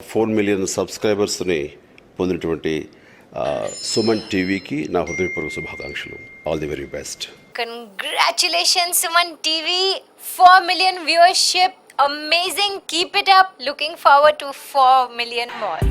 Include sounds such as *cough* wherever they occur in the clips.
Four million సబ్స్క్రైబర్స్ని పొందినటువంటి సుమన్ టీవీకి నా హృదయపూర్వక శుభాకాంక్షలు. All the very best congratulation Suman TV four million viewership amazing keep it up looking forward to four million more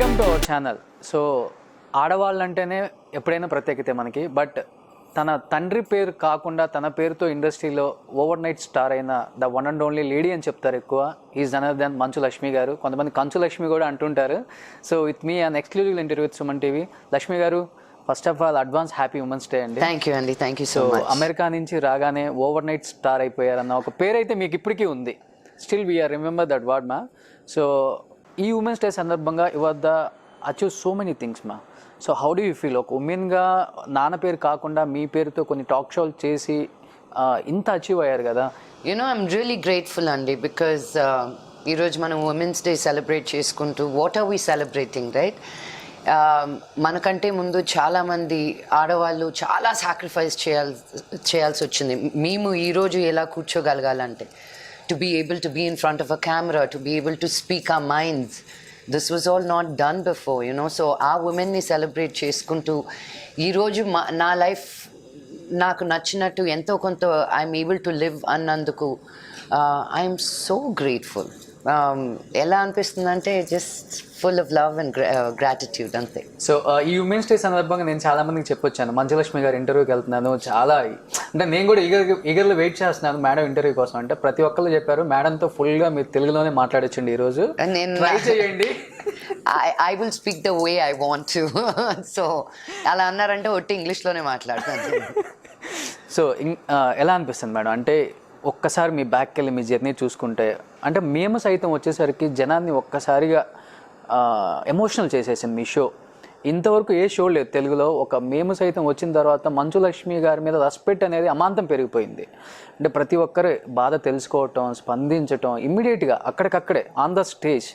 welcome to our channel. So ఆడవాళ్ళంటేనే ఎప్పుడైనా ప్రత్యేకతే మనకి but తన తండ్రి పేరు కాకుండా తన పేరుతో ఇండస్ట్రీలో ఓవర్ నైట్ స్టార్ అయిన the one and only lady అని చెప్తారు ఎక్కువ. ఈజ్ అనర్ దెన్ మంచు లక్ష్మి గారు. కొంతమంది కంచు లక్ష్మి కూడా అంటుంటారు. So with me an exclusive interview with Suman TV Lakshmi garu first of all advance happy women's day అండి. థ్యాంక్ యూ అండి. థ్యాంక్ యూ సో అమెరికా నుంచి రాగానే ఓవర్ నైట్ స్టార్ అయిపోయారన్న ఒక పేరు అయితే మీకు ఇప్పటికీ ఉంది. Still we are remember that word ma'am so ఈ ఉమెన్స్ డే సందర్భంగా ఇవద్ద achieve so many things ma'am so how do you feel ఒక ఉమెన్గా నాన్న పేరు కాకుండా మీ పేరుతో కొన్ని టాక్ షోలు చేసి ఇంత అచీవ్ అయ్యారు కదా. You know no really grateful అండి బికాజ్ ఈరోజు మనం ఉమెన్స్ డే సెలబ్రేట్ చేసుకుంటూ what are we celebrating right మనకంటే ముందు చాలామంది ఆడవాళ్ళు చాలా సాక్రిఫైస్ చేయాల్సి చేయాల్సి వచ్చింది. మేము ఈరోజు ఎలా కూర్చోగలగాలంటే to be able to be in front of a camera to be able to speak our minds this was all not done before you know so ah ఉమెన్ని celebrate చేసుకుంటూ ఈరోజు మా నా లైఫ్ నాకు నచ్చినట్టు ఎంతో కొంత ఐఎమ్ ఏబుల్ టు లివ్ అన్నందుకు I'm so grateful ఎలా అనిపిస్తుంది అంటే just full of love and gratitude అంతే. సో ఆ, ఈ ఉమెన్స్ డే సందర్భంగా నేను చాలా మందికి చెప్పొచ్చాను. మంచలక్ష్మి గారి ఇంటర్వ్యూకి వెళ్తున్నాను. చాలా అంటే నేను కూడా ఈగర్ ఈగర్లో వెయిట్ చేస్తున్నాను మేడం ఇంటర్వ్యూ కోసం. అంటే ప్రతి ఒక్కళ్ళు చెప్పారు మేడంతో ఫుల్గా మీరు తెలుగులోనే మాట్లాడొచ్చండి ఈరోజు. నేను ట్రై చేయండి. I will speak the way I want to so అలా అన్నారంటే ఒట్టి ఇంగ్లీష్లోనే మాట్లాడతాను. సో *laughs* ఆ, ఎలా అనిపిస్తుంది మేడం అంటే ఒక్కసారి మీ బ్యాక్కి వెళ్ళి మీ జర్నీ చూసుకుంటే అంటే మేము సైతం వచ్చేసరికి జనాన్ని ఒక్కసారిగా ఎమోషనల్ చేసేసింది మీ షో ఇంతవరకు ఏ షో లేదు తెలుగులో. ఒక మేము సైతం వచ్చిన తర్వాత మంచులక్ష్మి గారి మీద రెస్పెక్ట్ అనేది అమాంతం పెరిగిపోయింది. అంటే ప్రతి ఒక్కరు బాధ తెలుసుకోవటం స్పందించటం ఇమ్మీడియట్గా అక్కడికక్కడే ఆన్ ద స్టేజ్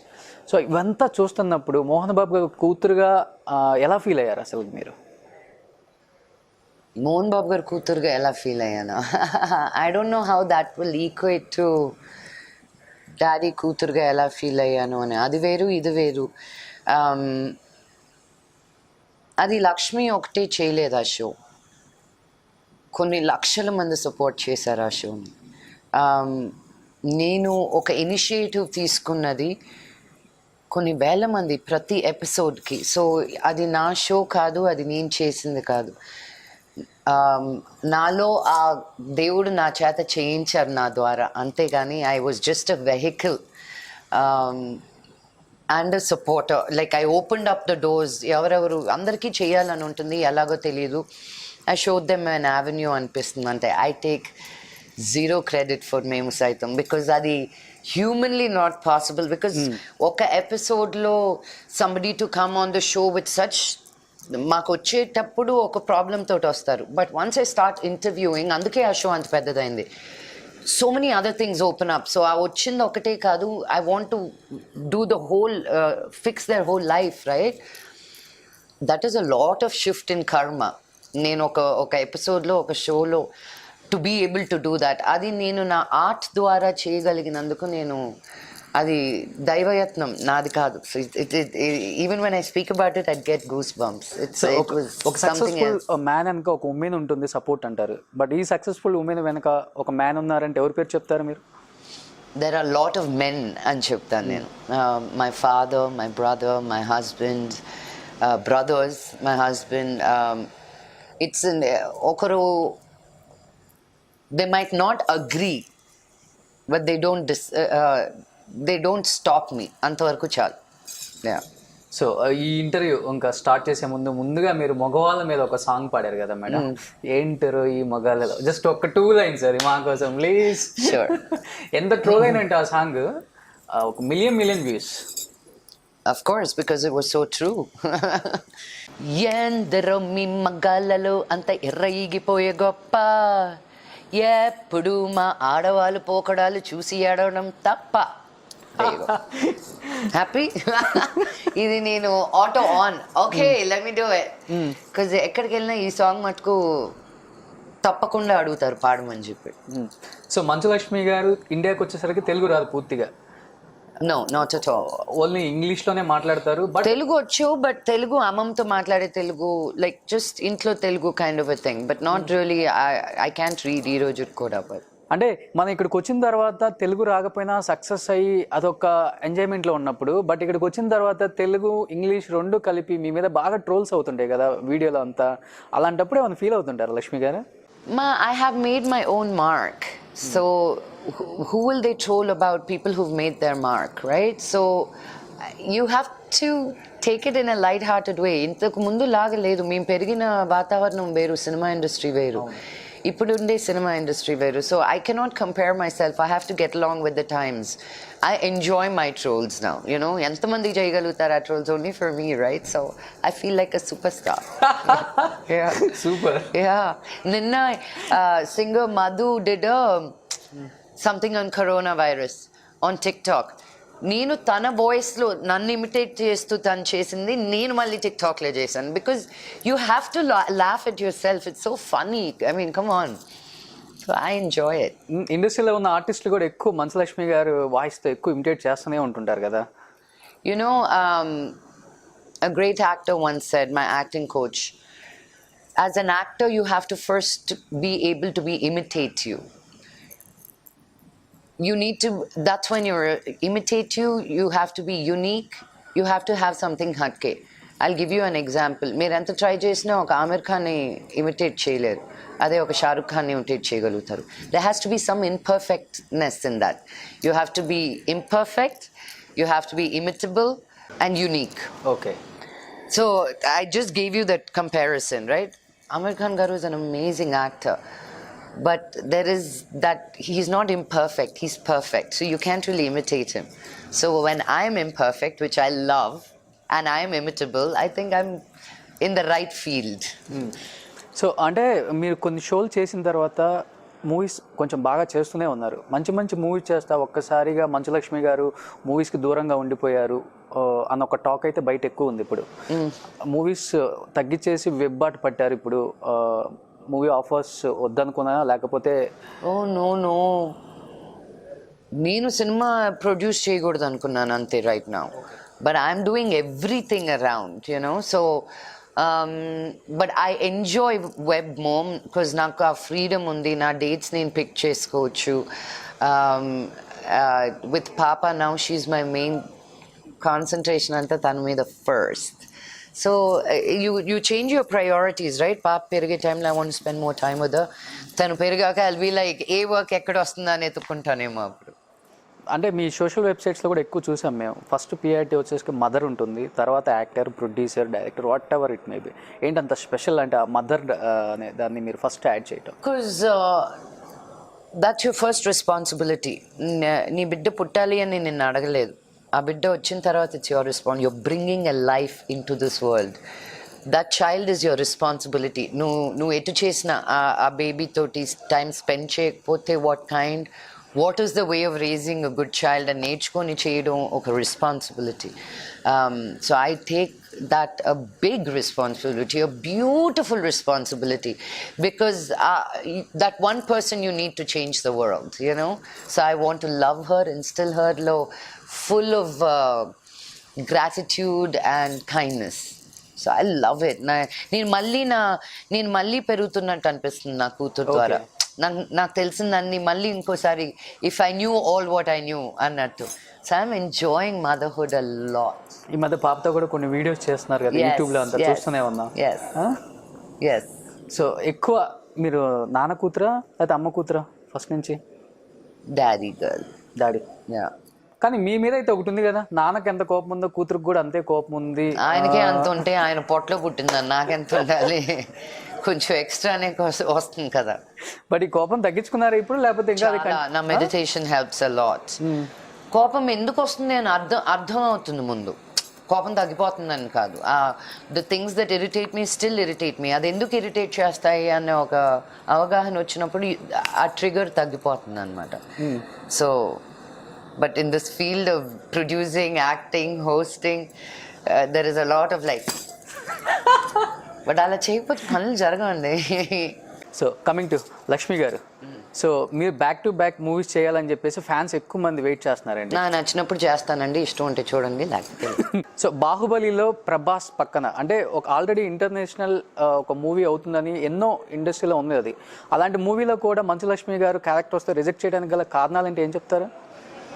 సో ఇవంతా చూస్తున్నప్పుడు మోహన్ బాబు గారు కూతురుగా ఎలా ఫీల్ అయ్యారు అసలు మీరు? మోహన్ బాబు గారు కూతురుగా ఎలా ఫీల్ అయ్యాను. I don't know how that will equate to daddy కూతురుగా ఎలా ఫీల్ అయ్యాను అని. అది వేరు ఇది వేరు. Um, అది లక్ష్మి ఒకటే చేయలేదు ఆ షో. కొన్ని లక్షల మంది సపోర్ట్ చేశారు ఆ షోని. Um, నేను ఒక ఇనిషియేటివ్ తీసుకున్నది కొన్ని వేల మంది ప్రతి ఎపిసోడ్కి సో అది నా షో కాదు అది నేను చేసింది కాదు. నాలో ఆ దేవుడు నా చేత చేయించారు నా ద్వారా. అంతేగాని I was just a vehicle and supporter like I opened up the doors ఎవరెవరు అందరికీ చేయాలని ఉంటుంది ఎలాగో తెలియదు. I show them an avenue అనిపిస్తుంది. అంటే I take zero credit for Memu Saitam. Because అది హ్యూమన్లీ నాట్ పాసిబుల్ బికాజ్ ఒక ఎపిసోడ్లో somebody to come on the show with such మాకు వచ్చేటప్పుడు ఒక ప్రాబ్లం తోటి వస్తారు. But once I start interviewing అందుకే ఆ షో అంత పెద్దదైంది. So many other things open up so ఆ వచ్చింది ఒకటే కాదు I want to do the whole fix their whole life right that is a lot of shift in karma నేను ఒక ఒక ఎపిసోడ్లో ఒక షోలో to be able to do that అది నేను నా ఆర్ట్ ద్వారా చేయగలిగినందుకు నేను అది దైవయత్నం. నాది కాదు. Even when I speak about it I get goosebumps it's ఒక సక్సెస్ఫుల్ మ్యాన్ వెనక ఒక ఉమెన్ ఉంటుంది సపోర్ట్ అంటారు. బట్ ఈ సక్సెస్ఫుల్ ఉమెన్ వెనక ఒక మ్యాన్ ఉన్నారంటే ఎవరి పేరు చెప్తారు మీరు? There are lot of men అని చెప్తాను నేను. My father my brother my husband brothers my husband it's ఒకరు they might not agree but they don't dis they don't stop me అంతవరకు చాలు. Yeah. సో ఈ ఇంటర్వ్యూ ఇంకా స్టార్ట్ చేసే ముందు ముందుగా మీరు మగవాళ్ళ మీద ఒక సాంగ్ పాడారు కదా మేడం? ఏంటారు ఈ మగాళ్ళలో? జస్ట్ ఒక టూ లైన్స్ అది మా కోసం ప్లీజ్ Sure. *laughs* ఎంత ట్రోల్ అయినంటే ఆ సాంగ్ ఒక million million views Of course, because it was so true. *laughs* ఎందరో మీ మగ్గాలలో అంత ఎర్రయిగిపోయే గొప్ప? ఎప్పుడు మా ఆడవాళ్ళు పోకడాలు చూసి ఏడవడం తప్ప. హ్యాపీ *laughs* ఇది నేను auto on okay let me do it because ఎక్కడికి వెళ్ళినా ఈ సాంగ్ మటుకు తప్పకుండా అడుగుతారు పాడమని చెప్పి. సో మంచు లక్ష్మి గారు ఇండియాకి వచ్చేసరికి తెలుగు రాదు పూర్తిగా. No not at all only ఇంగ్లీష్లోనే మాట్లాడతారు బట్ తెలుగు వచ్చు బట్ తెలుగు అమ్మమ్మతో మాట్లాడే తెలుగు లైక్ జస్ట్ ఇంట్లో Telugu kind of a thing but not really I can't read ఈ రోజు కూడా బట్ అంటే మనం ఇక్కడికి వచ్చిన తర్వాత తెలుగు రాకపోయినా సక్సెస్ అయ్యి అదొక ఎంజాయ్మెంట్లో ఉన్నప్పుడు బట్ ఇక్కడికి వచ్చిన తర్వాత తెలుగు ఇంగ్లీష్ రెండు కలిపి మీ మీద బాగా ట్రోల్స్ అవుతుంటాయి కదా వీడియోలో అంతా అలాంటప్పుడు ఏమైనా ఫీల్ అవుతుంటారు లక్ష్మి గారు Ma, I have made my own mark. So, who, who will they troll about people who've made their mark, right? So, you have to take it in a light-hearted way. ఇంతకు ముందు లాగా లేదు మేము పెరిగిన వాతావరణం వేరు సినిమా ఇండస్ట్రీ వేరు ఇప్పుడు ఉండే సినిమా ఇండస్ట్రీ వేరు. So I cannot compare myself I have to get along with the times I enjoy my trolls now you know ఎంతమంది చేయగలుగుతారు ఆ trolls only for me right so I feel like a superstar super Yeah. Ninna, uh, singer Madhu did a, something on coronavirus on TikTok. నేను తన వాయిస్లో నన్ను imitate చేస్తూ తను చేసింది నేను మళ్ళీ టిక్టాక్లో చేశాను. Because you have to laugh at yourself it's so funny I mean come on so I enjoy it ఇండస్ట్రీలో ఉన్న ఆర్టిస్టులు కూడా ఎక్కువ మంచు లక్ష్మి గారు వాయిస్తో ఎక్కువ ఇమిటేట్ చేస్తూనే ఉంటుంటారు కదా? Know, um, a great actor once said, my acting coach, as an actor, you have to first be able to be imitate you. You need to, that's when you're imitate you, you have to be unique, you have to have something hatke. I'll give you an example. మీరు ఎంత try చేసినా ఒక Aamir ఖాన్ని imitate చేయలేరు అదే ఒక షారుఖ్ ఖాన్ని imitate చేయగలుగుతారు they has to be some imperfectness in that you have to be imperfect you have to be imitable and unique. Okay So I just gave you that comparison, right? Amir Khan Garu is an amazing actor, but there is that he's not imperfect, he's perfect. So you can't really imitate him. So when I'm imperfect, which I love, and I'm imitable, I think I'm in the right field. So అంటే మీరు కొన్ని షోలు చేసిన తర్వాత movies కొంచెం బాగా చేస్తూనే ఉన్నారు మంచి మంచి మూవీస్ చేస్తా ఒక్కసారిగా మంచులక్ష్మి గారు మూవీస్కి దూరంగా ఉండిపోయారు ఆ, అన్న ఒక టాక్ అయితే బయట ఎక్కువ ఉంది ఇప్పుడు మూవీస్ తగ్గించేసి వెబ్ బాట్ పట్టారు ఇప్పుడు మూవీ ఆఫర్స్ వద్దనుకున్నా లేకపోతే ఓ నో నో. నేను సినిమా ప్రొడ్యూస్ చేయకూడదు అనుకున్నాను అంతే రైట్ నా but I'm doing everything around you know so but I enjoy web mom because నాకు ఆ ఫ్రీడమ్ ఉంది. నా డేట్స్ నేను పిక్ చేసుకోవచ్చు. విత్ పాప now she my main concentration అంతా తన మీద first so you you change your priorities right పాప పెరిగే టైంలో I want spend more time వద్ద తను పెరిగాక I'll be like a work ఎక్కడ వస్తుందా అని ఎత్తుక్కుంటానేమో అప్పుడు. అంటే మీ సోషల్ వెబ్సైట్స్లో కూడా ఎక్కువ చూసాం మేము. ఫస్ట్ పిఐటి వచ్చేసి మదర్ ఉంటుంది తర్వాత actor producer director whatever it may be ఏంటంత special అంటే ఆ మదర్ అనే దాన్ని మీరు ఫస్ట్ యాడ్ చేయటం? Because that's your first responsibility నీ బిడ్డ పుట్టాలి అని నిన్ను అడగలేదు. ఆ బిడ్డ వచ్చిన తర్వాత it's your response your bringing a life into this world that child is your responsibility నువ్వు నువ్వు ఎటు చేసిన ఆ- ఆ బేబీ తోటి టైం స్పెండ్ చేయకపోతే what kind what is the way of raising a good child అని నేర్చుకొని చేయడం ఒక Um, responsibility so I take that a big responsibility, a beautiful responsibility, because uh, y- that one person you need to change the world, you know. So I want to love her, instill her low, full of uh, gratitude and kindness. So I love it నా నేను మళ్ళీ నా నేను మళ్ళీ పెరుగుతున్నట్టు అనిపిస్తుంది నా కూతురు ద్వారా. నాకు నాకు తెలిసిందన్ని మళ్ళీ ఇంకోసారి if I knew all what I knew అన్నట్టు. So I'm enjoying motherhood a lot ఈ మధ్య పాపతో కూడా కొన్ని వీడియోస్ చేస్తున్నారు కదా యూట్యూబ్లో అంతా చూస్తూనే ఉన్నాం. ఎస్ సో ఎక్కువ మీరు నాన్న కూతురా లేకపోతే అమ్మ కూతురా ఫస్ట్ నుంచి? డాడీ గర్ల్ డాడీ యా కానీ మీ మీద అయితే ఒకటి ఉంది కదా. నాన్నకి ఎంత కోపం ఉందో కూతురుకు కూడా అంతే కోపం ఉంది. ఆయనకే అంత ఉంటే ఆయన పొట్టలో పుట్టిందని నాకెంత ఉండాలి? కొంచెం ఎక్స్ట్రానే వస్తుంది కదా. బట్ ఈ కోపం తగ్గించుకున్నారా ఇప్పుడు? లేకపోతే ఇంకా నా మెడిటేషన్ హెల్ప్స్ అ లాట్. కోపం ఎందుకు వస్తుంది అని అర్థం అర్థం అవుతుంది ముందు. కోపం తగ్గిపోతుందని కాదు. The things that irritate me still irritate me అది ఎందుకు ఇరిటేట్ చేస్తాయి అనే ఒక అవగాహన వచ్చినప్పుడు ఆ ట్రిగర్ తగ్గిపోతుంది అనమాట so but in this field of producing acting hosting there is a lot of life but అలా చేయకపోతే పనులు జరగండి సో కమింగ్ టు లక్ష్మి గారు. సో మీరు బ్యాక్ టు బ్యాక్ మూవీస్ చేయాలని చెప్పేసి ఫ్యాన్స్ ఎక్కువ మంది వెయిట్ చేస్తున్నారండి. నా నచ్చినప్పుడు చేస్తానండి. ఇష్టం ఉంటే చూడండి లేకపోతే. సో *laughs* బాహుబలిలో ప్రభాస్ పక్కన అంటే ఒక ఆల్రెడీ ఇంటర్నేషనల్ ఒక మూవీ అవుతుందని ఎన్నో ఇండస్ట్రీలో ఉంది అది. అలాంటి మూవీలో కూడా మంచు లక్ష్మి గారు క్యారెక్టర్ వస్తే రిజెక్ట్ చేయడానికి గల కారణాలు అంటే ఏం చెప్తారు?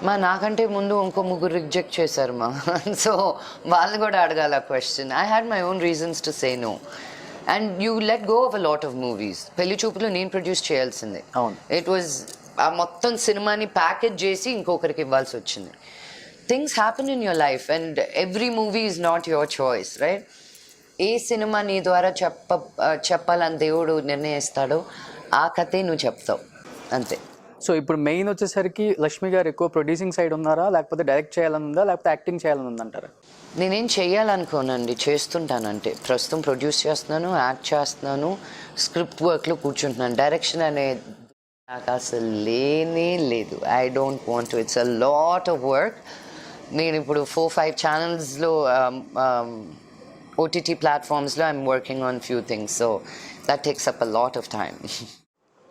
మా నాకంటే ముందు ఇంకో ముగ్గురు రిజెక్ట్ చేశారు మా. *laughs* సో వాళ్ళు కూడా అడగాల question I had my own reasons to say no and you let go of a lot of movies పెళ్ళి చూపులు నేను ప్రొడ్యూస్ చేయాల్సిందే. అవును. ఇట్ వాజ్ ఆ మొత్తం సినిమాని ప్యాకేజ్ చేసి ఇంకొకరికి ఇవ్వాల్సి వచ్చింది. Things happen in your life and every movie is not your choice right A cinema నీ ద్వారా చెప్ప చెప్పాలని దేవుడు నిర్ణయిస్తాడో ఆ కథే నువ్వు చెప్తావు. అంతే. సో ఇప్పుడు మెయిన్ వచ్చేసరికి లక్ష్మి గారు ఎక్కువ ప్రొడ్యూసింగ్ సైడ్ ఉన్నారా? లేకపోతే డైరెక్ట్ చేయాలని ఉందా? లేకపోతే యాక్టింగ్ చేయాలని ఉందంటారా? నేనేం చేయాలనుకోనండి చేస్తుంటానంటే. ప్రస్తుతం ప్రొడ్యూస్ చేస్తున్నాను యాక్ట్ చేస్తున్నాను స్క్రిప్ట్ వర్క్లో కూర్చుంటున్నాను. డైరెక్షన్ అనే నాకు అసలు లేనే లేదు. I don't want it's a lot of work నేను ఇప్పుడు ఫోర్ ఫైవ్ ఛానల్స్లో OTT ప్లాట్ఫామ్స్లో I'm working on few things so that takes up a lot of time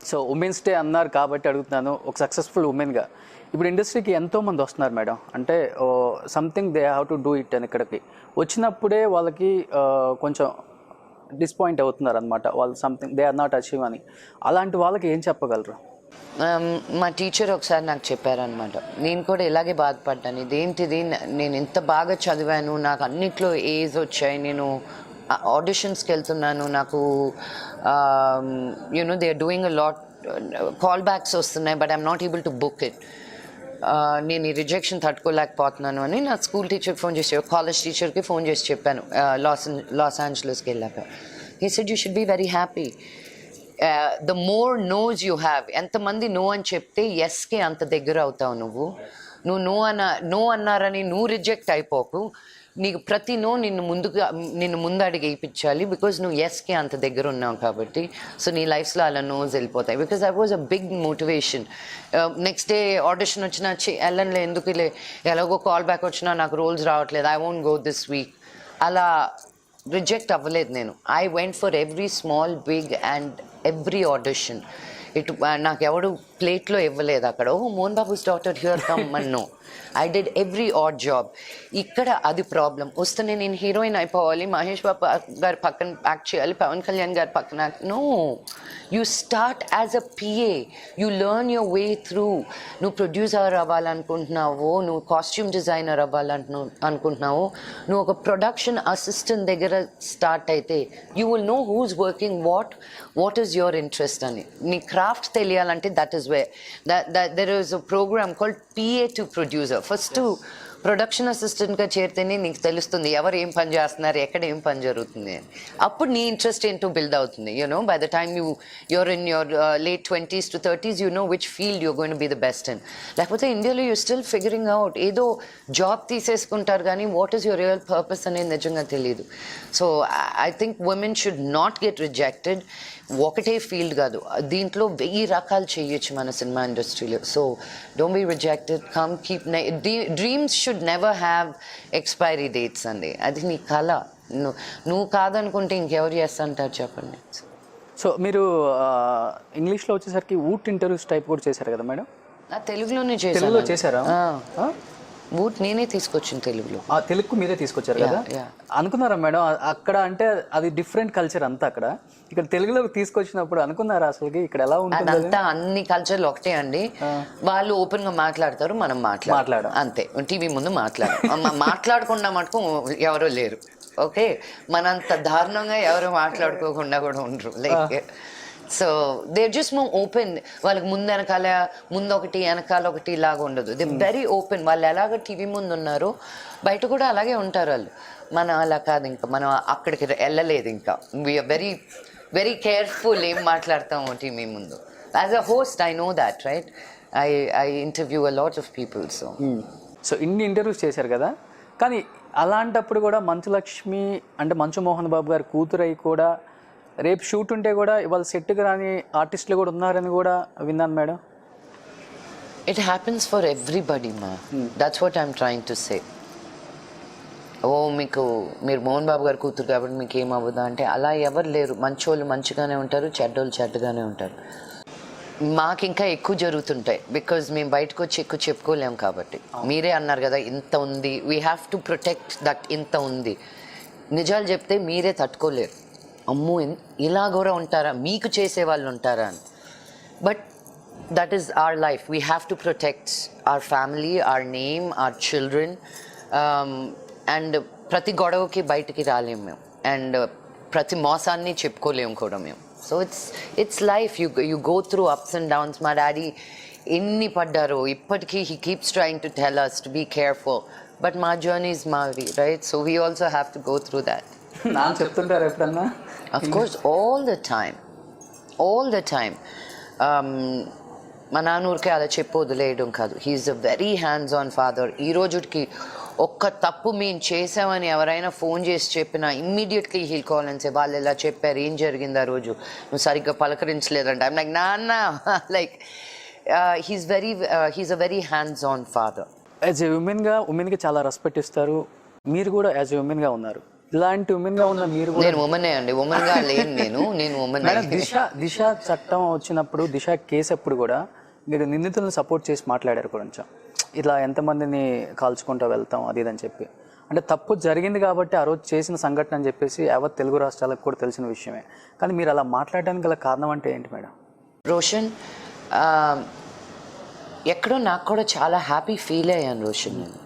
so women's day అన్నారు కాబట్టి అడుగుతున్నాను ఒక సక్సెస్ఫుల్ ఉమెన్గా ఇప్పుడు ఇండస్ట్రీకి ఎంతోమంది వస్తున్నారు మేడం? అంటే something they have to do it అని ఇక్కడికి. వచ్చినప్పుడే వాళ్ళకి కొంచెం డిస్పాయింట్ అవుతున్నారు అనమాట వాళ్ళు something they are not achieve అని. అలాంటి వాళ్ళకి ఏం చెప్పగలరు? Um, మా టీచర్ ఒకసారి నాకు చెప్పారనమాట నేను కూడా ఇలాగే బాధపడ్డాను. ఇదేంటిది? నేను ఎంత బాగా చదివాను. నాకు అన్నిట్లో ఏజ్ వచ్చాయి. నేను ఆడిషన్స్కి వెళ్తున్నాను. నాకు you know they are doing a lot callbacks వస్తున్నాయి but I'm not able to book it నేను ఈ రిజెక్షన్ తట్టుకోలేకపోతున్నాను అని నా స్కూల్ టీచర్కి ఫోన్ చేసి కాలేజ్ టీచర్కి ఫోన్ చేసి చెప్పాను. లాస్ లాస్ ఏంజలస్కి వెళ్ళాక. He said you should be very happy the more noes you have ఎంతమంది నో అని చెప్తే ఎస్కి అంత దగ్గర అవుతావు నువ్వు. నువ్వు నో అన్న నో అన్నారని నువ్వు రిజెక్ట్ అయిపోకు. నీకు ప్రతి నో నిన్ను ముందుగా నిన్ను ముందు అడిగి వేయించాలి. బికాజ్ నువ్వు ఎస్కి అంత దగ్గర ఉన్నావు కాబట్టి. సో నీ లైఫ్లో అలా నోస్ వెళ్ళిపోతాయి. Because I was a big motivation next day audition వచ్చినా చి వెళ్ళనులే ఎందుకు లే ఎలాగో కాల్ బ్యాక్ వచ్చినా నాకు రోల్స్ రావట్లేదు I won't go this week అలా రిజెక్ట్ అవ్వలేదు నేను. I went for every small big and every audition ఇటు నాకు ఎవడు ప్లేట్లో ఇవ్వలేదు అక్కడ. ఓ Mohan Babu's daughter you're come మన్ను. I did every odd job ఇక్కడ అది ప్రాబ్లం వస్తేనే నేను హీరోయిన్ అయిపోవాలి మహేష్ బాబు గారి పక్కన యాక్ట్ చేయాలి పవన్ కళ్యాణ్ గారి పక్కన no you start as a PA you learn your way through నువ్వు ప్రొడ్యూసర్ అవ్వాలనుకుంటున్నావో నువ్వు కాస్ట్యూమ్ డిజైనర్ అవ్వాలంటు అనుకుంటున్నావో నువ్వు ఒక ప్రొడక్షన్ అసిస్టెంట్ దగ్గర స్టార్ట్ అయితే you will know who's working what what is your interest అని. నీ క్రాఫ్ట్ తెలియాలంటే that is where that, that there is a program called PA to producer. First yes. Production అసిస్టెంట్గా చేరితేనే నీకు తెలుస్తుంది ఎవరు ఏం పని చేస్తున్నారు ఎక్కడ ఏం పని జరుగుతుంది అని. అప్పుడు నీ ఇంట్రెస్ట్ ఏంటో బిల్డ్ అవుతుంది you know by the time you you're in your late twenties to thirties you know which field you're going be the best in లేకపోతే ఇండియాలో యూ స్టిల్ ఫిగరింగ్ అవుట్ ఏదో జాబ్ తీసేసుకుంటారు కానీ what is your real purpose అనేది నిజంగా తెలియదు so I think women should not get rejected ఒకటే field కాదు దీంట్లో వెయ్యి రకాలు చేయొచ్చు మన సినిమా ఇండస్ట్రీలో. So don't be rejected come keep dreams should never have expiry dates అండి అది నీ కళ. నువ్వు నువ్వు కాదనుకుంటే ఇంకెవరు చేస్తుంటారు చెప్పండి. సో మీరు ఇంగ్లీష్లో వచ్చేసరికి ఊట్ ఇంటర్వ్యూస్ టైప్ కూడా చేశారు కదా మేడం? తెలుగులోనే చేశారా? ఆ? బూట్ నేనే తీసుకొచ్చింది తెలుగులో. ఆ, తెలుగు మీరే తీసుకొచ్చారు కదా. అనుకున్నారా మేడం? అక్కడ అంటే అది డిఫరెంట్ కల్చర్ అంతా అక్కడ. ఇక్కడ తెలుగులోకి తీసుకొచ్చినప్పుడు అనుకున్నారా అసలుకి? ఇక్కడ ఎలా ఉంటుంది? అదంతా అన్ని కల్చర్లు ఒకటే అండి. వాళ్ళు ఓపెన్గా మాట్లాడతారు మనం మాట్లాడ మాట్లాడం. అంతే. టీవీ ముందు మాట్లాడ మాట్లాడకుండా మటుకు ఎవరు లేరు. ఓకే? మనంత దారుణంగా ఎవరు మాట్లాడుకోకుండా కూడా ఉండరు. లైక్ సో దేర్ జస్ట్ మో ఓపెన్ వాళ్ళకి ముందు వెనకాల ముందు ఒకటి వెనకాల ఒకటి ఇలాగ ఉండదు. దే వెరీ ఓపెన్ వాళ్ళు ఎలాగ టీవీ ముందు ఉన్నారో బయట కూడా అలాగే ఉంటారు వాళ్ళు. మనం అలా కాదు ఇంకా. మనం అక్కడికి వెళ్ళలేదు ఇంకా. వీఆర్ వెరీ వెరీ కేర్ఫుల్ ఏం మాట్లాడతాము టీవీ ముందు. As a host I know that right I I interview a lot of people so so ఇన్ని ఇంటర్వ్యూస్ చేశారు కదా? కానీ అలాంటప్పుడు కూడా మంచు లక్ష్మి అంటే మంచు మోహన్ బాబు గారి కూతురై కూడా రేపు షూట్ ఉంటే కూడా ఇవాళ సెట్కి రాని ఆర్టిస్టులు కూడా ఉన్నారని కూడా విన్నాను madam. It happens for everybody మా that's what I'm trying to say ఓ మీకు మీరు మోహన్ బాబు గారు కూతురు కాబట్టి మీకు ఏమవ్వదా అంటే అలా ఎవరు లేరు. మంచోళ్ళు మంచిగానే ఉంటారు చెడ్డోళ్ళు చెడ్డగానే ఉంటారు. మాకు ఇంకా ఎక్కువ జరుగుతుంటాయి బికాజ్ మేము బయటకు వచ్చి ఎక్కువ చెప్పుకోలేం కాబట్టి. మీరే అన్నారు కదా ఇంత ఉంది. We have to protect that ఇంత ఉంది. నిజాలు చెప్తే మీరే తట్టుకోలేరు. అమ్మో ఇలా కూడా ఉంటారా? మీకు చేసే వాళ్ళు ఉంటారా అని. But that is our life we have to protect our family our name our children and ప్రతి గొడవకి బయటికి రాలేము మేము. అండ్ ప్రతి మోసాన్ని చెప్పుకోలేము కూడా మేము. So it's it's life you you go through ups and downs మా డాడీ ఎన్ని పడ్డారో ఇప్పటికీ he keeps trying to tell us to be careful but మా జర్నీస్ మావి right so we also have to go through that నాన్న చెప్తుంటారు ఎప్పుడన్నా? Of course, all the time. All the time. Um, మా నాన్న ఊరికే అలా చెప్పి వదిలేయడం కాదు. He's a very hands on father ఈ రోజుకి ఒక్క తప్పు మేము చేసామని ఎవరైనా ఫోన్ చేసి చెప్పినా ఇమ్మీడియట్లీ హీల్ కాల్ అని వాళ్ళు ఇలా చెప్పారు ఏం జరిగింది ఆ రోజు? నువ్వు సరిగ్గా పలకరించలేదంట. ఐమ్ లైక్ నాన్న like he's very he's a very hands on father as a ఉమెన్గా ఉమెన్కి చాలా రెస్పెక్ట్ ఇస్తారు. మీరు కూడా యాజ్ ఎ ఉమెన్గా ఉన్నారు. ఇలాంటి ఉమెన్గా ఉన్న మీరు నేను ఉమెనే అండి. ఉమెన్గా లేను నేను. నేను ఉమెన్ దిశ దిశ చట్టం వచ్చినప్పుడు దిశ కేసు అప్పుడు కూడా మీరు నిందితులను సపోర్ట్ చేసి మాట్లాడారు కొంచెం. ఇట్లా ఎంతమందిని కాల్చుకుంటూ వెళ్తాం అది ఇది అని చెప్పి. అంటే తప్పు జరిగింది కాబట్టి ఆ రోజు చేసిన సంఘటన అని చెప్పేసి యావత్ తెలుగు రాష్ట్రాలకు కూడా తెలిసిన విషయమే. కానీ మీరు అలా మాట్లాడడానికి గల కారణం అంటే ఏంటి మేడం? రోషన్ ఎక్కడో నాకు కూడా చాలా హ్యాపీ ఫీల్ అయ్యాను రోషన్ నేను.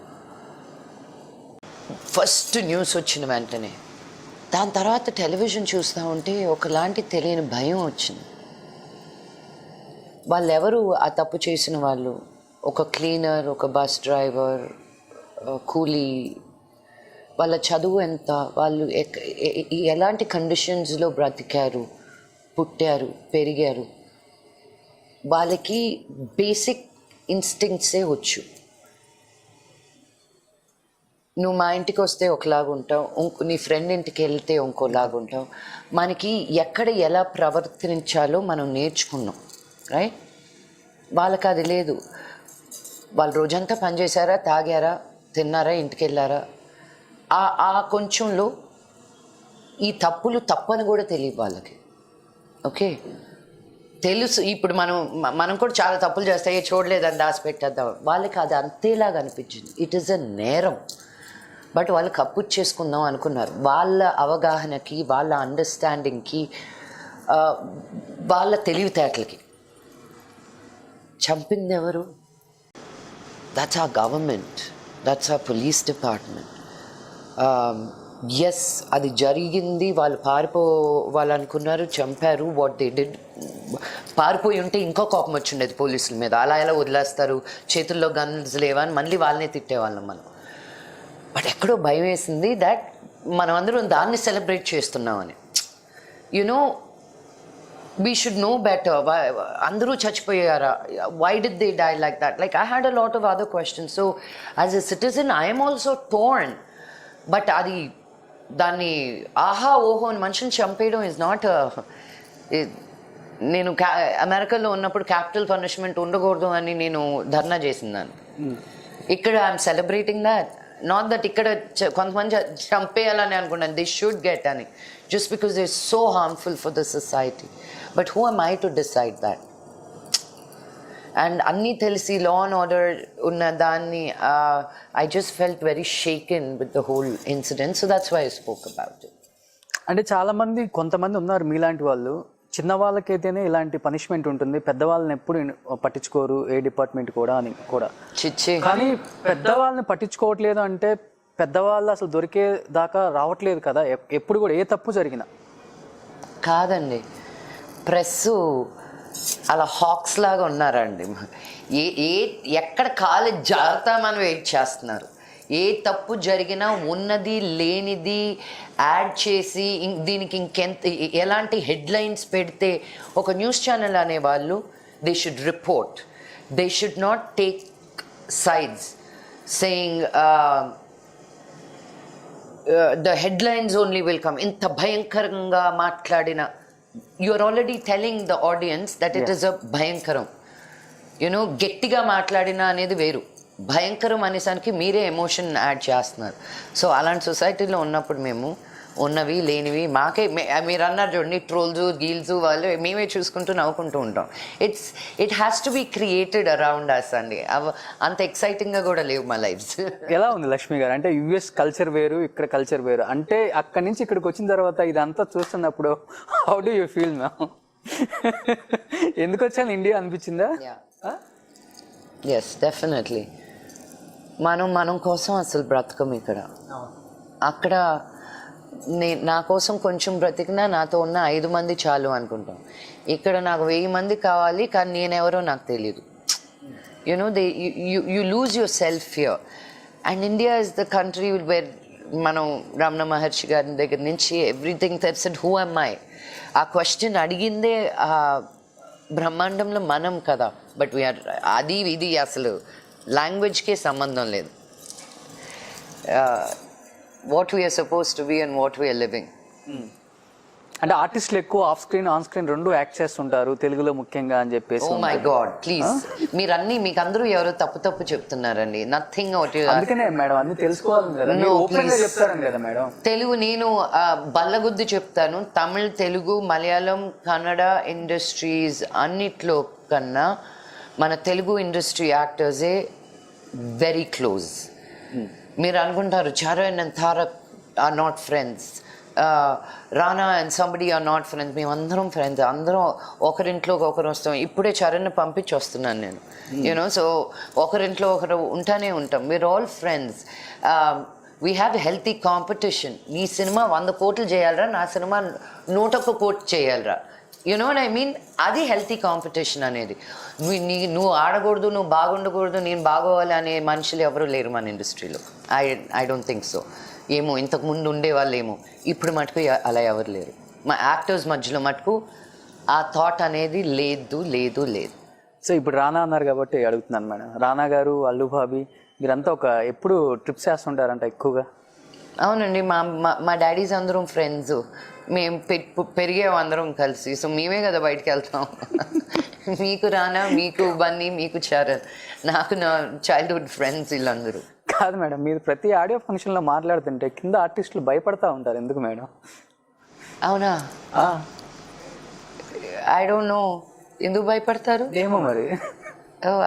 ఫస్ట్ న్యూస్ వచ్చిన వెంటనే. దాని తర్వాత టెలివిజన్ చూస్తూ ఉంటే ఒకలాంటి తెలియని భయం వచ్చింది. వాళ్ళెవరు ఆ తప్పు చేసిన వాళ్ళు? ఒక క్లీనర్ ఒక బస్ డ్రైవర్ కూలీ. వాళ్ళ చదువు ఎంత? వాళ్ళు ఎక్- ఎలాంటి కండిషన్స్లో బ్రతికారు? పుట్టారు? పెరిగారు? వాళ్ళకి బేసిక్ ఇన్స్టింక్ట్సే వచ్చు. నువ్వు మా ఇంటికి వస్తే ఒకలాగా ఉంటావు ఇంకో నీ ఫ్రెండ్ ఇంటికి వెళ్తే ఇంకోలాగా ఉంటావు. మనకి ఎక్కడ ఎలా ప్రవర్తించాలో మనం నేర్చుకున్నాం రైట్? వాళ్ళకి అది లేదు. వాళ్ళు రోజంతా పనిచేశారా తాగారా తిన్నారా ఇంటికి వెళ్ళారా? ఆ ఆ కొంచెంలో ఈ తప్పులు తప్పని కూడా తెలియదు వాళ్ళకి. ఓకే? తెలుసు ఇప్పుడు మనం మనం కూడా చాలా తప్పులు చేస్తాయి చూడలేదని దాచిపెట్టేద్దాం. వాళ్ళకి అది అంతేలాగా అనిపించింది. ఇట్ ఈస్ అ నేరం. బట్ వాళ్ళు కప్పుచ్చేసుకుందాం అనుకున్నారు. వాళ్ళ అవగాహనకి వాళ్ళ అండర్స్టాండింగ్కి వాళ్ళ తెలివితేటలకి. చంపింది ఎవరు that's a government that's a police department yes అది జరిగింది. వాళ్ళు పారిపోవాలనుకున్నారు. చంపారు. వాట్ దే డిడ్ పారిపోయి ఉంటే ఇంకో కోపం వచ్చిండేది పోలీసుల మీద. అలా ఎలా వదిలేస్తారు? చేతుల్లో గన్స్ లేవా అని మళ్ళీ వాళ్ళనే తిట్టేవాళ్ళం మనం. బట్ ఎక్కడో భయం వేసింది దట్ మనం అందరం దాన్ని సెలబ్రేట్ చేస్తున్నామని. You know we should know better అందరూ చచ్చిపోయారా? Why did they die like that like I had a lot of other questions so as a citizen I'm also torn but అది దాన్ని ఆహా ఓహో అని మనుషుని చంపేయడం ఇస్ నాట్ నేను అమెరికాలో ఉన్నప్పుడు క్యాపిటల్ పనిష్మెంట్ ఉండకూడదు అని నేను ధర్నా చేసిందాన్ని. ఇక్కడ I'm celebrating that not that ఇక్కడ కొంతమంది చంపేయాలని అనుకున్నాను. దే షుడ్ గెట్ అని. Just because they so harmful for the society but who am I to decide that and అన్నీ తెలిసి లా అండ్ ఆర్డర్ ఉన్న దాన్ని I just felt very shaken with the whole incident so that's why I spoke about it అంటే చాలామంది కొంతమంది ఉన్నారు మీలాంటి వాళ్ళు. చిన్న వాళ్ళకైతేనే ఇలాంటి పనిష్మెంట్ ఉంటుంది. పెద్దవాళ్ళని ఎప్పుడు పట్టించుకోరు ఏ డిపార్ట్మెంట్ కూడా అని కూడా. చిచ్చే. కానీ పెద్దవాళ్ళని పట్టించుకోవట్లేదు అంటే పెద్దవాళ్ళు అసలు దొరికే దాకా రావట్లేదు కదా. ఎప్- ఎప్పుడు కూడా ఏ తప్పు జరిగినా. కాదండి. ప్రెస్ అలా హాక్స్ లాగా ఉన్నారండి. ఏ ఏ ఎక్కడ కాలు జాగ్రత్త వెయిట్ చేస్తున్నారు. ఏ తప్పు జరిగినా ఉన్నది లేనిది యాడ్ చేసి దీనికి ఇంకెంత ఎలాంటి హెడ్లైన్స్ పెడితే ఒక న్యూస్ ఛానల్ అనేవాళ్ళు they should report they should not take sides saying the headlines only will come ఇంత భయంకరంగా మాట్లాడిన you are already telling the audience that it is a భయంకరం. యూనో గట్టిగా మాట్లాడినా అనేది వేరు. భయంకరం అనేసానికి మీరే ఎమోషన్ యాడ్ చేస్తున్నారు. సో అలాంటి సొసైటీలో ఉన్నప్పుడు మేము ఉన్నవి లేనివి మాకే మీరు అన్నారు చూడండి ట్రోల్స్ గీల్స్ వాళ్ళు మేమే చూసుకుంటూ నవ్వుకుంటూ ఉంటాం. It's it has to be created around us అండి. అవ అంత ఎక్సైటింగ్గా కూడా లేవు మా లైఫ్స్ ఎలా ఉంది లక్ష్మి గారు? అంటే యుఎస్ కల్చర్ వేరు ఇక్కడ కల్చర్ వేరు. అంటే అక్కడి నుంచి ఇక్కడికి వచ్చిన తర్వాత ఇదంతా చూస్తున్నప్పుడు how do you feel ma'am ఎందుకు వచ్చాను? ఇండియా అనిపించిందా? ఎస్ డెఫినెట్లీ మనం మనం కోసం అసలు బ్రతకం ఇక్కడ. అక్కడ నే నా కోసం కొంచెం బ్రతికినా నాతో ఉన్న ఐదు మంది చాలు అనుకుంటాం. ఇక్కడ నాకు వెయ్యి మంది కావాలి కానీ నేనెవరో నాకు తెలియదు you know they you lose yourself here and India is the country where మనం రమణ మహర్షి గారి దగ్గర నుంచి ఎవ్రీథింగ్ తెప్సెడ్ హూ ఎమ్ ఐ ఆ క్వశ్చన్ అడిగిందే ఆ బ్రహ్మాండంలో మనం కదా. బట్ వీఆర్ అది ఇది అసలు లాంగ్వేజ్కే సంబంధం లేదు. What we are supposed to be and what we are living అంటే ఆర్టిస్టులు ఎక్కువ ఆఫ్ స్క్రీన్ ఆన్ స్క్రీన్ రెండు యాక్ట్ చేస్తుంటారు తెలుగులో ముఖ్యంగా అని చెప్పేసి ఓ మై గాడ్ ప్లీజ్ మీరు అన్ని మీకు అందరూ ఎవరో తప్పు తప్పు చెప్తున్నారండి. నథింగ్ ఒకటి అందుకనే మేడం అన్ని తెలుసుకోవాలి కదా. No, ఓపెన్గా please. చెప్తారని కదా మేడం. తెలుగు నేను ఆ, బల్లగుద్ది చెప్తాను. తమిళ్ తెలుగు మలయాళం కన్నడ ఇండస్ట్రీస్ అన్నిట్లో కన్నా మన తెలుగు ఇండస్ట్రీ యాక్టర్సే వెరీ క్లోజ్ మీరు అనుకుంటారు Charan and Tarak are not friends Rana and somebody are not friends మేమందరం ఫ్రెండ్స్ అందరం ఒకరింట్లో ఒకరు వస్తాం. ఇప్పుడే చరణ్ పంపించి వస్తున్నాను నేను యూనో సో ఒకరింట్లో ఒకరు ఉంటానే ఉంటాం. We are all friends we have healthy competition నీ సినిమా వంద కోట్లు చేయాలరా నా సినిమా నూట ఒక్క కోట్లు చేయాలరా. యు నో ఐ మీన్ అది హెల్తీ కాంపిటీషన్ అనేది. నువ్వు నీ నువ్వు ఆడకూడదు నువ్వు బాగుండకూడదు నేను బాగోవాలి అనే మనుషులు ఎవరు లేరు మన ఇండస్ట్రీలో. I I don't think so ఏమో ఇంతకు ముందు ఉండేవాళ్ళు ఏమో ఇప్పుడు మటుకు అలా ఎవరు లేరు. మా యాక్టర్స్ మధ్యలో మటుకు ఆ థాట్ అనేది లేదు లేదు లేదు. సో ఇప్పుడు రానా అన్నారు కాబట్టి అడుగుతున్నాను మేడం. రానా గారు అల్లు బాబీ మీరంతా ఒక ఎప్పుడు ట్రిప్స్ వేస్తుంటారంట ఎక్కువగా? అవునండి మా మా- డాడీస్ అందరం ఫ్రెండ్స్ మేము పె- పెరిగాం అందరం కలిసి. సో మేమే కదా బయటికి వెళ్తాం. *laughs* మీకు రానా మీకు బన్నీ మీకు చరణ్ నాకు నా చైల్డ్హుడ్ ఫ్రెండ్స్ వీళ్ళందరూ. కాదు మేడం మీరు ప్రతి ఆడియో ఫంక్షన్లో మాట్లాడుతుంటే కింద ఆర్టిస్టులు భయపడతా ఉంటారు. ఎందుకు మేడం? అవునా? ఐ డోంట్ నో ఎందుకు భయపడతారు? ఏమో మరి.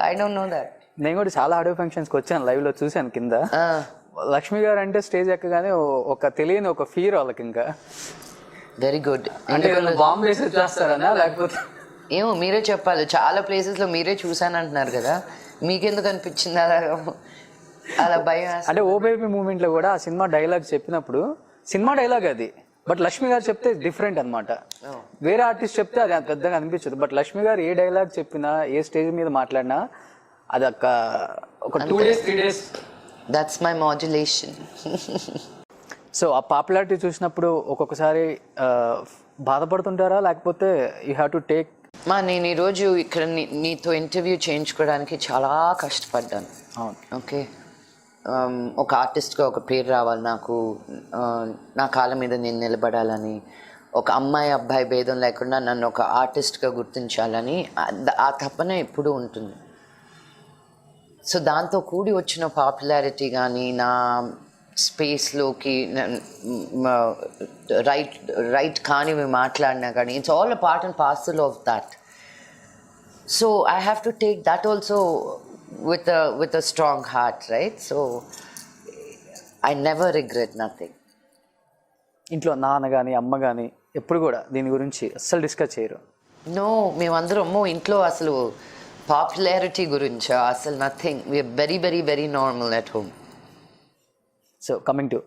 ఐ డోంట్ నో దట్ నేను కూడా చాలా ఆడియో ఫంక్షన్స్కి వచ్చాను లైవ్లో చూశాను కింద. లక్ష్మి గారు అంటే స్టేజ్ ఎక్కగానే ఒక తెలియని ఒక ఫీర్ వాళ్ళకి ఇంకా. వెరీ గుడ్ అంటే బాంబు లేకపోతే ఏమో మీరే చెప్పాలి. చాలా ప్లేసెస్లో మీరే చూసాను అంటున్నారు కదా. మీకెందుకు అనిపించింది అలా అలా భయం అంటే ఓ బేబీ మూమెంట్లో కూడా ఆ సినిమా డైలాగ్ చెప్పినప్పుడు సినిమా డైలాగ్ అది. బట్ లక్ష్మి గారు చెప్తే డిఫరెంట్ అన్నమాట. వేరే ఆర్టిస్ట్ చెప్తే అది పెద్దగా అనిపించదు. బట్ లక్ష్మి గారు ఏ డైలాగ్ చెప్పినా ఏ స్టేజ్ మీద మాట్లాడినా అది ఒక two days three days that's my modulation so ఆ పాపులారిటీ చూసినప్పుడు ఒక్కొక్కసారి బాధపడుతుంటారా? లేకపోతే యూ హ్యావ్ టు టేక్ మా నేను ఈరోజు ఇక్కడ నీతో ఇంటర్వ్యూ చేయించుకోవడానికి చాలా కష్టపడ్డాను. ఓకే Um, ఒక ఆర్టిస్ట్గా ఒక పేరు రావాలి నాకు. నా కాళ్ళ మీద నేను నిలబడాలని ఒక అమ్మాయి అబ్బాయి భేదం లేకుండా నన్ను ఒక ఆర్టిస్ట్గా గుర్తించాలని ఆ తపన ఎప్పుడూ ఉంటుంది. సో దాంతో కూడి వచ్చిన పాపులారిటీ కానీ నా స్పేస్లోకి రైట్ రైట్ కానివి మాట్లాడినా కానీ it's all a part and parcel of that i have to take that also with a with a strong heart right? So i never regret nothing. ఇంట్లో నాన్న కానీ అమ్మ కానీ ఎప్పుడు కూడా దీని గురించి అస్సలు డిస్కస్ చేయరు. No మేమందరము ఇంట్లో అసలు పాపులారిటీ గురించి అసలు nothing we are very very very normal at home so coming to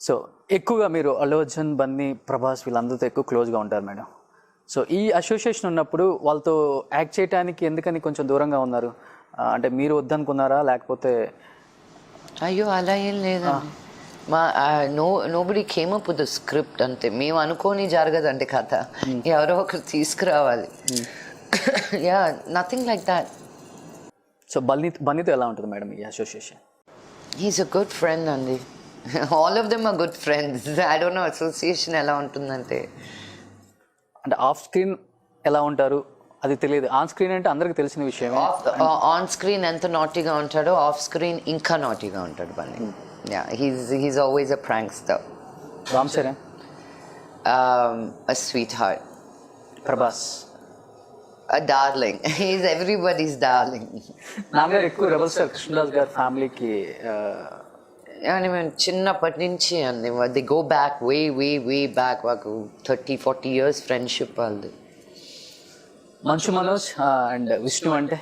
so ఎక్కువగా మీరు అల్లు అర్జున్ బన్నీ ప్రభాస్ వీళ్ళందరితో ఎక్కువ క్లోజ్గా ఉంటారు మేడం. సో ఈ అసోసియేషన్ ఉన్నప్పుడు వాళ్ళతో యాక్ట్ చేయడానికి ఎందుకని కొంచెం దూరంగా ఉన్నారు? అంటే మీరు వద్దనుకున్నారా? లేకపోతే అయ్యో అలా ఏం లేదండి. మా no nobody came up with script అంతే. మేము అనుకోని జరగదండి కథ. ఎవరో ఒకరు తీసుకురావాలి. Yeah nothing like that so Bunny బన్నీతో ఎలా ఉంటుంది మేడం ఈ association he's a good friend అండి. All of them are good friends I don't know association ఎలా ఉంటుందంటే. అంటే ఆఫ్ స్క్రీన్ ఎలా ఉంటారు? అది తెలియదు. ఆన్ స్క్రీన్ అంటే అందరికి తెలిసిన విషయమే. ఆఫ్ ఆన్ స్క్రీన్ ఎంత నాటీగా ఉంటాడో ఆఫ్ స్క్రీన్ ఇంకా నాటీగా ఉంటాడు Bunny yeah he's he's always a prankster Ram Charan a sweetheart Prabhas darling he's everybody's darling ఎక్కువ రెబల్ స్టార్ కృష్ణదాస్ గారి ఫ్యామిలీకి అని మేము చిన్నప్పటి నుంచి అండి they go back way way way back మాకు థర్టీ ఫార్టీ ఇయర్స్ ఫ్రెండ్షిప్ వాళ్ళది. మంచు మనోజ్ అండ్ విష్ణు అంటే?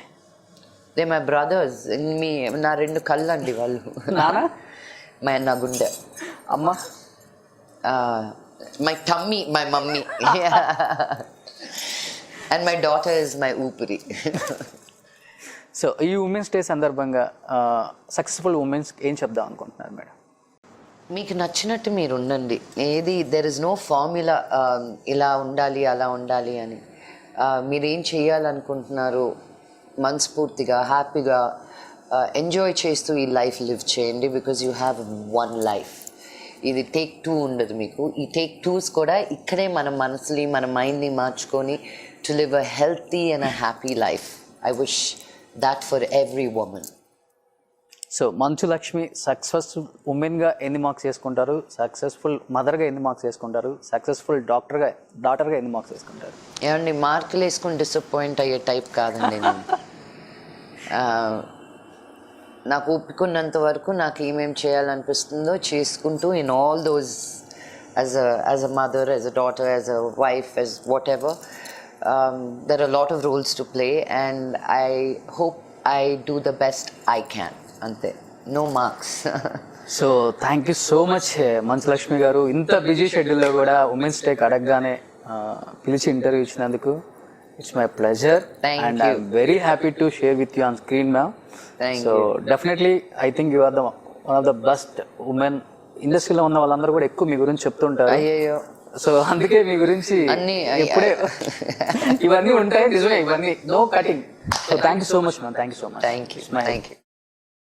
దే మై బ్రదర్స్ మీ నా రెండు కళ్ళు అండి వాళ్ళు. నాన్న? *laughs* మై నా గుండె. అమ్మ? My tummy my mummy and my daughter is my ఊపిరి సో ఈ ఉమెన్స్ డే సందర్భంగా సక్సెస్ఫుల్ ఉమెన్స్ ఏం చెప్దాం అనుకుంటున్నారు మేడం? మీకు నచ్చినట్టు మీరు ఉండండి. ఏది దెర్ ఇస్ నో ఫార్ములా ఇలా ఉండాలి అలా ఉండాలి అని. మీరు ఏం చేయాలనుకుంటున్నారు? మనస్ఫూర్తిగా హ్యాపీగా ఎంజాయ్ చేస్తూ ఈ లైఫ్ లివ్ చేయండి because you have one life ఇది టేక్ టూ ఉండదు మీకు. ఈ టేక్ టూస్ కూడా ఇక్కడే మన మనసుని మన మైండ్ని మార్చుకొని to live a healthy and a happy life I wish that for every women so Manchu Lakshmi successful ఉమెన్గా ఎన్ని మార్క్స్ వేసుకుంటారు సక్సెస్ఫుల్ మదర్గా ఎన్ని మార్క్స్ వేసుకుంటారు సక్సెస్ఫుల్ డాక్టర్గా డాటర్గా ఎన్ని మార్క్స్ వేసుకుంటారు ఏమండి మార్కులు వేసుకుని డిసప్పాయింట్ అయ్యే టైప్ కాదండి నేను. *laughs* నాకు ఒప్పుకున్నంత వరకు నాకు ఏమేం చేయాలనిపిస్తుందో చేసుకుంటూ in all those as a as a mother as a daughter as a wife as whatever there are lot of roles to play and I hope I do the best I can అంతే no marks so thank you so much Manchu Lakshmi గారు. ఇంత busy షెడ్యూల్లో కూడా women's డేకి అడగగానే పిలిచి interview ఇచ్చినందుకు it's my pleasure Thank and. I'm very happy to share with you on screen ma'am Thank so definitely I think you are the one of the best women ఇండస్ట్రీలో ఉన్న వాళ్ళందరూ కూడా ఎక్కువ మీ గురించి చెప్తుంటారు. సో అందుకే మీ గురించి అన్ని ఎప్పుడే *laughs* ఇవన్నీ ఉంటాయి నిజమే ఇవన్నీ. No cutting so thank you so much ma'am thank you so much thank you thank you